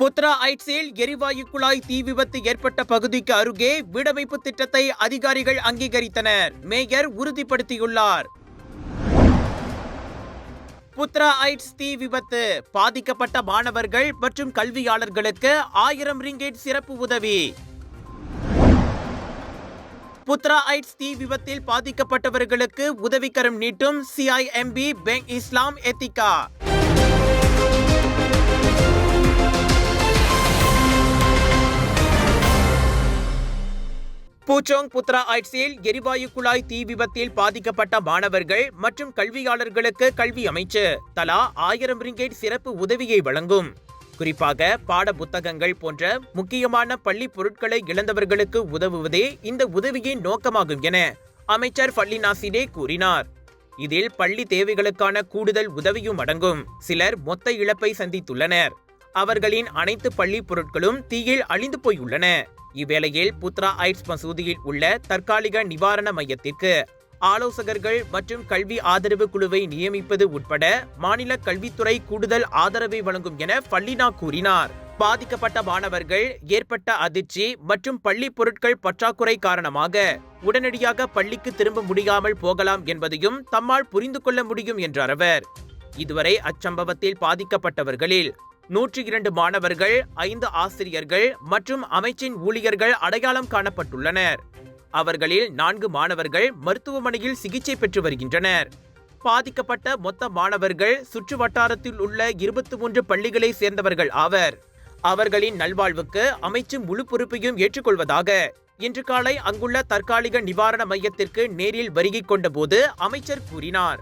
புத்ரா ஐட்ஸில் எரிவாயு குழாய் தீ விபத்து ஏற்பட்ட பகுதிக்கு அருகே வீடமைப்பு திட்டத்தை அதிகாரிகள் அங்கீகரித்தனர். மேயர் உறுதிப்படுத்தியுள்ளார். புத்ரா ஐட்ஸ் தீ விபத்து. பாதிக்கப்பட்ட மாணவர்கள் மற்றும் கல்வியாளர்களுக்கு ஆயிரம் ரிங்கேட் சிறப்பு உதவி. புத்ரா ஐட்ஸ் தீ விபத்தில் பாதிக்கப்பட்டவர்களுக்கு உதவிக்கரம் நீட்டும் CIMB bank Islam Etiqa Puchong Putra ஐட்ஸில் எரிவாயு குழாய் தீ விபத்தில் பாதிக்கப்பட்ட மாணவர்கள் மற்றும் கல்வியாளர்களுக்கு கல்வி அமைச்சு. தலா ஆயிரம் ரிங்கேட் சிறப்பு உதவியை வழங்கும். குறிப்பாக பாட புத்தகங்கள் போன்ற முக்கியமான பள்ளி பொருட்களை இழந்தவர்களுக்கு உதவுவதே இந்த உதவியின் நோக்கமாகும் என அமைச்சர் ஃபல்லினாசிடே கூறினார். இதில் பள்ளி தேவைகளுக்கான கூடுதல் உதவியும் அடங்கும். சிலர் மொத்த இழப்பை சந்தித்துள்ளனர். அவர்களின் அனைத்து பள்ளி பொருட்களும் தீயில் அழிந்து போயுள்ளன. இவ்வேளையில் புத்ரா ஐட்ஸ் மசூதியில் உள்ள தற்காலிக நிவாரண மையத்திற்கு ஆலோசகர்கள் மற்றும் கல்வி ஆதரவு குழுவை நியமிப்பது உட்பட மாநில கல்வித்துறை கூடுதல் ஆதரவை வழங்கும் என பள்ளினா கூறினார். பாதிக்கப்பட்ட மாணவர்கள் ஏற்பட்ட அதிர்ச்சி மற்றும் பள்ளி பொருட்கள் பற்றாக்குறை காரணமாக உடனடியாக பள்ளிக்கு திரும்ப முடியாமல் போகலாம் என்பதையும் தம்மால் புரிந்து கொள்ள முடியும் என்றார் அவர். இதுவரை அச்சம்பவத்தில் பாதிக்கப்பட்டவர்களில் நூற்றி இரண்டு மாணவர்கள் ஐந்து ஆசிரியர்கள் மற்றும் அமைச்சின் ஊழியர்கள் அடையாளம் காணப்பட்டுள்ளனர். அவர்களில் நான்கு மாணவர்கள் மருத்துவமனையில் சிகிச்சை பெற்று வருகின்றனர். பாதிக்கப்பட்ட மொத்த மாணவர்கள் சுற்று வட்டாரத்தில் உள்ள இருபத்தி மூன்று பள்ளிகளை சேர்ந்தவர்கள் ஆவர். அவர்களின் நல்வாழ்வுக்கு அமைச்சும் முழு பொறுப்பையும் ஏற்றுக்கொள்வதாக இன்று காலை அங்குள்ள தற்காலிக நிவாரண மையத்திற்கு நேரில் வருகை கொண்டபோது அமைச்சர் கூறினார்.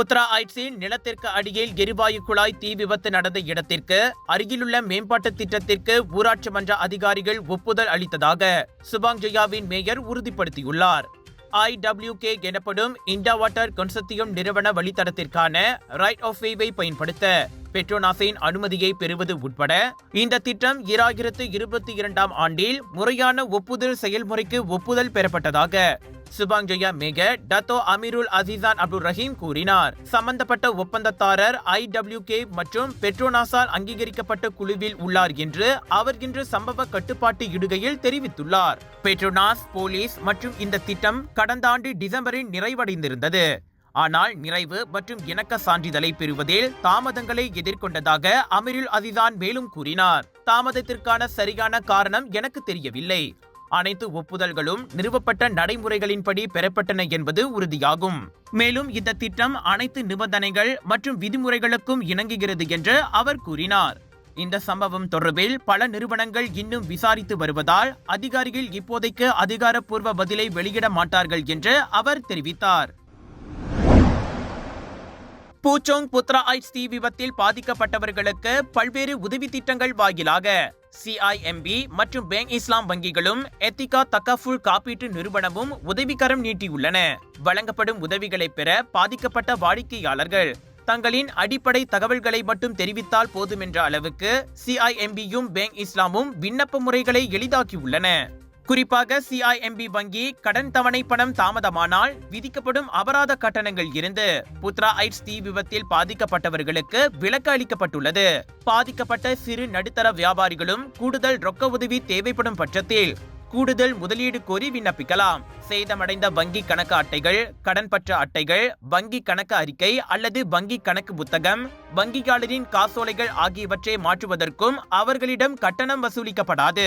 புத்ரா ஐட்ஸின் நிலத்திற்கு அடியில் எரிவாயு குழாய் தீ விபத்து நடந்த இடத்திற்கு அருகிலுள்ள மேம்பாட்டு திட்டத்திற்கு ஊராட்சி மன்ற அதிகாரிகள் ஒப்புதல் அளித்ததாக சுபாங் ஜெயாவின் மேயர் உறுதிப்படுத்தியுள்ளார். ஐடபிள்யூகே எனப்படும் இண்டா வாட்டர் கன்சத்தியம் நிறுவன வழித்தடத்திற்கான ரைட் ஆஃப் வேவை பயன்படுத்த பெட்ரோனாஸின் அனுமதியை பெறுவது உட்பட இந்த திட்டம் இராயிரத்து இருபத்தி இரண்டாம் ஆண்டில் முறையான ஒப்புதல் செயல்முறைக்கு ஒப்புதல் பெறப்பட்டதாக சுபாங்ஜயா மேக டத்தோ அமீருல் அசீசான் அப்துல் ரஹீம் கூறினார். சம்பந்தப்பட்ட ஒப்பந்ததாரர் ஐடபிள்யூகே மற்றும் பெட்ரோனாஸால் அங்கீகரிக்கப்பட்ட குழுவில் உள்ளார் என்று அவர் இன்று சம்பவ கட்டுப்பாட்டு இடுகையில் தெரிவித்துள்ளார். பெட்ரோனாஸ் போலீஸ் மற்றும் இந்த திட்டம் கடந்த ஆண்டு டிசம்பரில் நிறைவடைந்திருந்தது. ஆனால் நிறைவு மற்றும் இணக்க சான்றிதழை பெறுவதில் தாமதங்களை எதிர்கொண்டதாக அமீருல் அதிதான் மேலும் கூறினார். தாமதத்திற்கான சரியான காரணம் எனக்கு தெரியவில்லை. அனைத்து ஒப்புதல்களும் நிறுவப்பட்ட நடைமுறைகளின்படி பெறப்பட்டன என்பது உறுதியாகும். மேலும் இந்த திட்டம் அனைத்து நிபந்தனைகள் மற்றும் விதிமுறைகளுக்கும் இணங்குகிறது என்று அவர் கூறினார். இந்த சம்பவம் தொடர்பில் பல நிறுவனங்கள் இன்னும் விசாரித்து வருவதால் அதிகாரிகள் இப்போதைக்கு அதிகாரப்பூர்வ பதிலை வெளியிட மாட்டார்கள் என்று அவர் தெரிவித்தார். பூச்சோங் புத்ரா ஐட்ஸ் தீ விபத்தில் பாதிக்கப்பட்டவர்களுக்கு பல்வேறு உதவி திட்டங்கள் வாயிலாக சிஐஎம்பி மற்றும் பேங்க் இஸ்லாம் வங்கிகளும் எத்திகா தக்காஃபுல் காப்பீட்டு நிறுவனமும் உதவிக்கரம் நீட்டியுள்ளன. வழங்கப்படும் உதவிகளை பெற பாதிக்கப்பட்ட வாடிக்கையாளர்கள் தங்களின் அடிப்படை தகவல்களை மட்டும் தெரிவித்தால் போதுமென்ற அளவுக்கு சிஐஎம்பியும் பேங்க் இஸ்லாமும் விண்ணப்ப முறைகளை எளிதாக்கியுள்ளன. குறிப்பாக சிஐஎம்பி வங்கி கடன் தவணை பணம் தாமதமானால் விதிக்கப்படும் அபராத கட்டணங்கள் இருந்து புத்ரா ஐட்ஸ் தீ விபத்தில் பாதிக்கப்பட்டவர்களுக்கு விலக்கு அளிக்கப்பட்டுள்ளது. பாதிக்கப்பட்ட சிறு நடுத்தர வியாபாரிகளும் கூடுதல் ரொக்க உதவி தேவைப்படும் பட்சத்தில் கூடுதல் முதலீடு கோரி விண்ணப்பிக்கலாம். சேதமடைந்த வங்கி கணக்கு அட்டைகள் கடன் பற்ற அட்டைகள் வங்கி கணக்கு அறிக்கை அல்லது வங்கி கணக்கு புத்தகம் வங்கியாளரின் காசோலைகள் ஆகியவற்றை மாற்றுவதற்கும் அவர்களிடம் கட்டணம் வசூலிக்கப்படாது.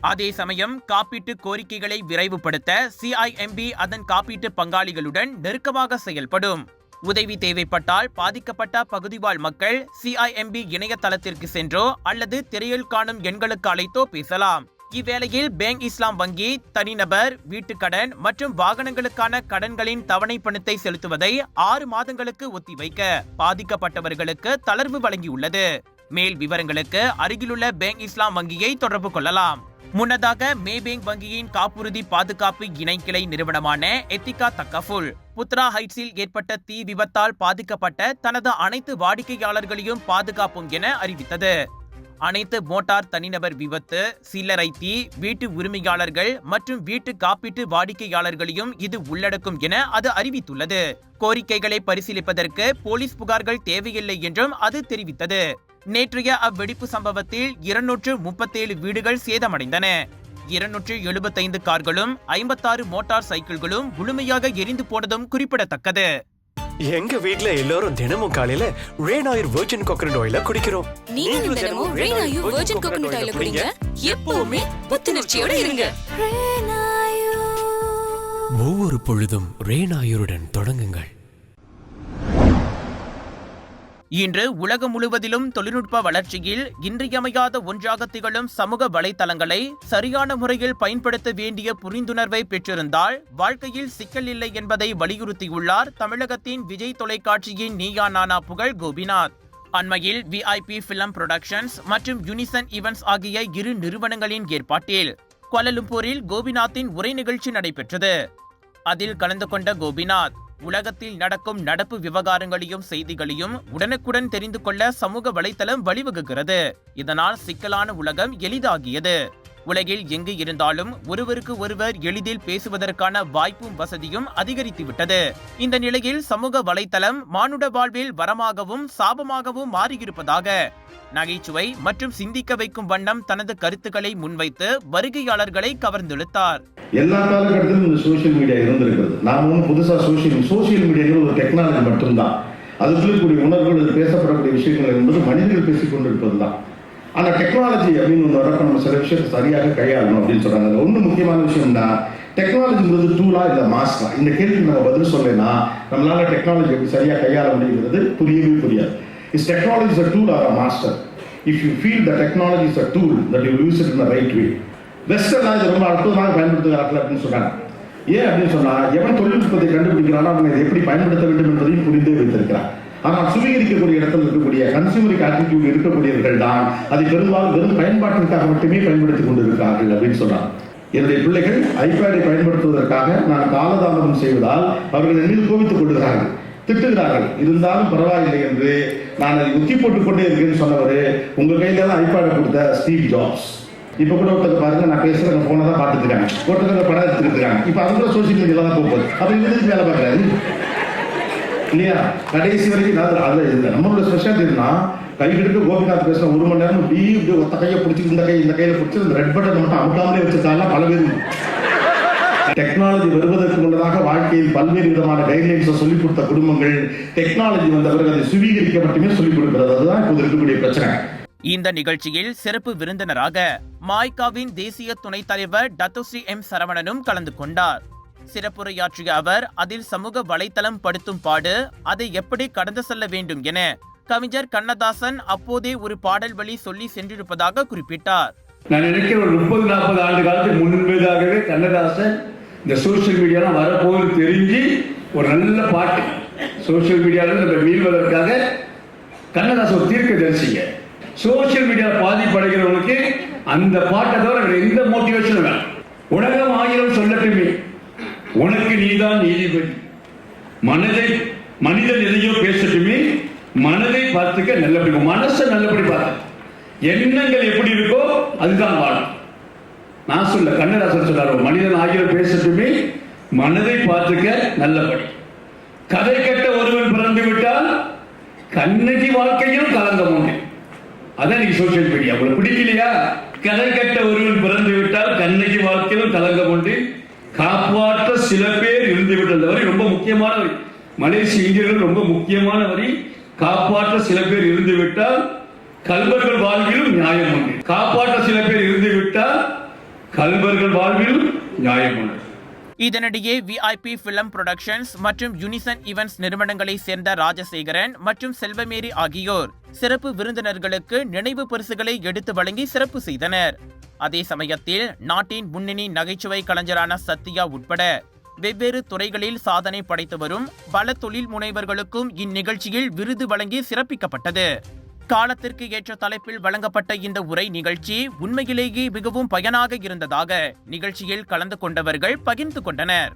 அதே சமயம் காப்பீட்டு கோரிக்கைகளை விரைவுபடுத்த சிஐஎம்பி அதன் காப்பீட்டு பங்காளிகளுடன் நெருக்கமாக செயல்படும். உதவி தேவைப்பட்டால் பாதிக்கப்பட்ட பகுதிவாழ் மக்கள் சிஐஎம்பி இணையதளத்திற்கு சென்றோ அல்லது திரையில் காணும் எண்களுக்கு அழைத்தோ பேசலாம். இவ்வேளையில் பேங்க் இஸ்லாம் வங்கி தனிநபர் வீட்டுக்கடன் மற்றும் வாகனங்களுக்கான கடன்களின் தவணை பணத்தை செலுத்துவதை ஆறு மாதங்களுக்கு ஒத்திவைக்க பாதிக்கப்பட்டவர்களுக்கு தளர்வு வழங்கியுள்ளது. மேல் விவரங்களுக்கு அருகிலுள்ள பேங்க் இஸ்லாம் வங்கியை தொடர்பு கொள்ளலாம். முன்னதாக மேபேங் வங்கியின் காப்புறுதி பாதுகாப்பு இணைக்கிளை நிறுவனமான எத்திகா தக்கஃபுல் புத்ரா ஹைட்ஸில் ஏற்பட்ட தீ விபத்தால் பாதிக்கப்பட்ட தனது அனைத்து வாடிக்கையாளர்களையும் பாதுகாப்பும் என அறிவித்தது. அனைத்து மோட்டார் தனிநபர் விபத்து சில்லறை தீ வீட்டு உரிமையாளர்கள் மற்றும் வீட்டு காப்பீட்டு வாடிக்கையாளர்களையும் இது உள்ளடக்கும் என அது அறிவித்துள்ளது. கோரிக்கைகளை பரிசீலிப்பதற்கு போலீஸ் புகார்கள் தேவையில்லை என்றும் அது தெரிவித்தது. நேற்றைய அவ்வெடிப்பு சம்பவத்தில் இருநூற்று முப்பத்தேழு வீடுகள் சேதமடைந்தன. இருநூற்று எழுபத்தைந்து கார்களும் ஐம்பத்தாறு மோட்டார் சைக்கிள்களும் முழுமையாக எரிந்து போனதும் குறிப்பிடத்தக்கது. எங்க வீட்ல எல்லாரும் தினமும் காலையில ரெயின் ஆயில் வெர்ஜின் கோகனட் ஆயில குடிக்கிறோம். நீங்களும் தினமும் ரெய்னாயு வெர்ஜின் கோகனட் ஆயில குடிங்க. எப்பவுமே புத்துணர்ச்சியோட இருங்க. ஒவ்வொரு பொழுதும் ரெயின் ஆயுருடன் தொடங்குங்கள். இன்று உலகம் முழுவதிலும் தொழில்நுட்ப வளர்ச்சியில் இன்றியமையாத ஒன்றாக திகழும் சமூக வலைதளங்களை சரியான முறையில் பயன்படுத்த வேண்டிய புரிந்துணர்வை பெற்றிருந்தால் வாழ்க்கையில் சிக்கல் இல்லை என்பதை வலியுறுத்தியுள்ளார் தமிழகத்தின் விஜய் தொலைக்காட்சியின் நீயா நானா புகழ் கோபிநாத். அண்மையில் விஐபி பிலிம் புரொடக்ஷன்ஸ் மற்றும் யூனிசன் ஈவென்ட்ஸ் ஆகிய இரு நிறுவனங்களின் ஏற்பாட்டில் கோலலும்பூரில் கோபிநாத்தின் உரை நிகழ்ச்சி நடைபெற்றது. அதில் கலந்து கொண்ட கோபிநாத் உலகத்தில் நடக்கும் நடப்பு விவகாரங்களையும் செய்திகளையும் உடனுக்குடன் தெரிந்து கொள்ள சமூக வலைத்தளம் வழிவகுக்கிறது. இதனால் சிக்கலான உலகம் எளிதாகியது. உலகில் எங்கு இருந்தாலும் ஒருவருக்கு ஒருவர் எளிதில் பேசுவதற்கான வாய்ப்பும் வசதியும் அதிகரித்துவிட்டது. இந்த நிலையில் சமூக வலைத்தளம் மானுட வாழ்வில் வரமாகவும் சாபமாகவும் மாறியிருப்பதாக நகைச்சுவை மற்றும் சிந்திக்க வைக்கும் வண்ணம் தனது கருத்துக்களை முன்வைத்து வருகையாளர்களை கவர்ந்தெழுத்தார். எல்லா காலகட்டத்திலும் இந்த சோசியல் மீடியா இருந்திருக்கிறது. நாம் ஒன்றும் புதுசாக சோசியல் சோசியல் மீடியாங்கிறது ஒரு டெக்னாலஜி மட்டும்தான். அதுக்குள்ள கூடிய உணர்வுகள் பேசப்படக்கூடிய விஷயங்கள் என்பது மனிதர்கள் பேசிக்கொண்டிருப்பது தான் ஆனால் டெக்னாலஜி அப்படின்னு ஒன்று வரப்ப நம்ம சில விஷயத்தை சரியாக கையாளணும் அப்படின்னு சொல்றாங்க. அதுல ஒன்று முக்கியமான விஷயம்னா டெக்னாலஜிங்கிறது டூலா இல்லை மாஸ்டரா இந்த கேள்வி நம்ம பதில் சொல்லலைன்னா நம்மளால டெக்னாலஜி எப்படி சரியாக கையாள முடியுங்கிறது புரியவே புரியாது. Is technology is a tool or a master if you feel the technology is a tool that you use it in the right way வெஸ்டர்னா இது ரொம்ப அற்புதமாக பயன்படுத்துகிறார்கள் அப்படின்னு சொல்றாங்க ஏன் அப்படின்னு சொன்னா எவன் தொழில்நுட்பத்தை கண்டுபிடிக்கிறானோ அவனை இதை எப்படி பயன்படுத்த வேண்டும் என்பதையும் புரிந்தே வைத்திருக்கிறான். ஆனால் சுவீகரிக்கக்கூடிய இடத்தில் இருக்கக்கூடிய கன்சியூமரிக் ஆட்டிடியூட் இருக்கக்கூடியவர்கள் தான் அதை பெரும்பாலும் வெறும் பயன்பாட்டிற்காக மட்டுமே பயன்படுத்திக் கொண்டிருக்கிறார்கள் அப்படின்னு சொன்னார். என்னுடைய பிள்ளைகள் ஐபேடை பயன்படுத்துவதற்காக நான் காலதாமதம் செய்வதால் அவர்கள் என் மீது கோபித்துக் கொள்கிறார்கள். திட்டுகிறார்கள். இருந்தாலும் பரவாயில்லை என்று நான் அதை உத்தி போட்டுக் கொண்டே இருக்கேன்னு சொன்னவர் உங்க கையில தான் ஐபேடை கொடுத்த ஸ்டீவ் ஜாப்ஸ். இப்ப கூட ஒருத்தர் பாருங்க நான் பேசுறேன் போனை தான் பார்த்துட்டு ஒருத்தர் படம் எடுத்துருக்காங்க இருக்காங்க. இப்ப அது கூட சோசியல் மீடியால தான் போகுது. அப்ப வேலை பார்க்கறாரு? இல்லையா கடைசி வரைக்கும் அது அதுல இந்த நம்மளோட ஸ்பெஷாலிட்டி என்ன கை கிட்ட கோபிநாத் பேசின ஒரு மணி நேரம் இப்படி இப்படி ஒத்த கையை பிடிச்சி இந்த கை இந்த கையில பிடிச்சி இந்த ரெட் பட்டன் மட்டும் அமுக்காமலே வச்சிருக்காங்க பல பேர் டெக்னாலஜி வருவதற்கு முன்னதாக வாழ்க்கையில் பல்வேறு விதமான கைட்லைன்ஸை சொல்லிக் கொடுத்த குடும்பங்கள் டெக்னாலஜி வந்த பிறகு அதை சுவீகரிக்க மட்டுமே சொல்லிக் கொடுக்கிறது. அதுதான் இப்போது இருக்கக்கூடிய பிரச்சனை. இந்த நிகழ்ச்சியில் சிறப்பு விருந்தினராக மாய்காவின் தேசிய துணைத் தலைவர் டத்துஸ்ரீ எம் சரவணனும் கலந்து கொண்டார். சிறப்புரையாற்றிய அவர் அதில் சமூக வலைத்தளம் படுத்தும் பாடு அதை எப்படி கடந்து செல்ல வேண்டும் என கவிஞர் கண்ணதாசன் அப்போதே ஒரு பாடல் வழி சொல்லி சென்றிருப்பதாக குறிப்பிட்டார். நான் நினைக்கிறேன் ஒரு முப்பது நாற்பது ஆண்டு காலத்துக்கு முன்பதாகவே கண்ணதாசன் இந்த சோசியல் மீடியாலாம் வரப்போகுது தெரிஞ்சு ஒரு நல்ல பாட்டு சோசியல் மீடியாவில் நம்ம மீள்வதற்காக கண்ணதாசன் ஒரு தீர்க்க தரிசிங்க சோசியல் மீடியா பாதிப்படைகிறவனுக்கு அந்த பாட்டை தவிர எந்த மோட்டிவேஷனும் வேணும். உலகம் ஆயிரம் சொல்லட்டுமே. உனக்கு நீதான் நீதிபதி. மனதை மனிதன் எதையோ பேசட்டுமே மனதை பார்த்துக்க நல்லபடி மனசை நல்லபடி பார்த்து. எண்ணங்கள் எப்படி இருக்கோ அதுதான் வாழும் நான் சொல்ல கண்ணதாசன் சொல்றாரு மனிதன் ஆகியோர் பேசட்டுமே மனதை பார்த்துக்க நல்லபடி. கதை கட்ட ஒருவன் பிறந்து விட்டால் கண்ணகி வாழ்க்கையும் கலந்த உண்டு அதான் நீ சோசியல் மீடியா உங்களுக்கு பிடிக்கலையா? கதை கட்ட ஒருவன் பிறந்து விட்டால் கண்ணகி வாழ்க்கையிலும் கலங்க உண்டு காப்பாற்ற சில பேர் இருந்து விட்டது வரை ரொம்ப முக்கியமான வரி மலேசிய இந்தியர்கள் ரொம்ப முக்கியமான வரி காப்பாற்ற சில பேர் இருந்து விட்டால் கல்வர்கள் வாழ்விலும் நியாயம் உண்டு. காப்பாற்ற சில பேர் இருந்து விட்டால் கல்வர்கள் வாழ்விலும் நியாயம் உண்டு. இதனிடையே விஐபி பிலிம் புரொடக்ஷன்ஸ் மற்றும் யூனிசன் ஈவென்ட்ஸ் நிறுவனங்களை சேர்ந்த ராஜசேகரன் மற்றும் செல்வமேரி ஆகியோர் சிறப்பு விருந்தினர்களுக்கு நினைவு பரிசுகளை எடுத்து வழங்கி சிறப்பு செய்தனர். அதே சமயத்தில் நாட்டின் முன்னணி நகைச்சுவை கலைஞரான சத்யா உட்பட வெவ்வேறு துறைகளில் சாதனை படைத்து வரும் பல தொழில் முனைவர்களுக்கும் இந்நிகழ்ச்சியில் விருது வழங்கி சிறப்பிக்கப்பட்டது. காலத்திற்கு ஏற்ற தலைப்பில் வழங்கப்பட்ட இந்த உரை நிகழ்ச்சி உண்மையிலேயே மிகவும் பயனாக இருந்ததாக நிகழ்ச்சியில் கலந்து கொண்டவர்கள் பகிர்ந்து கொண்டனர்.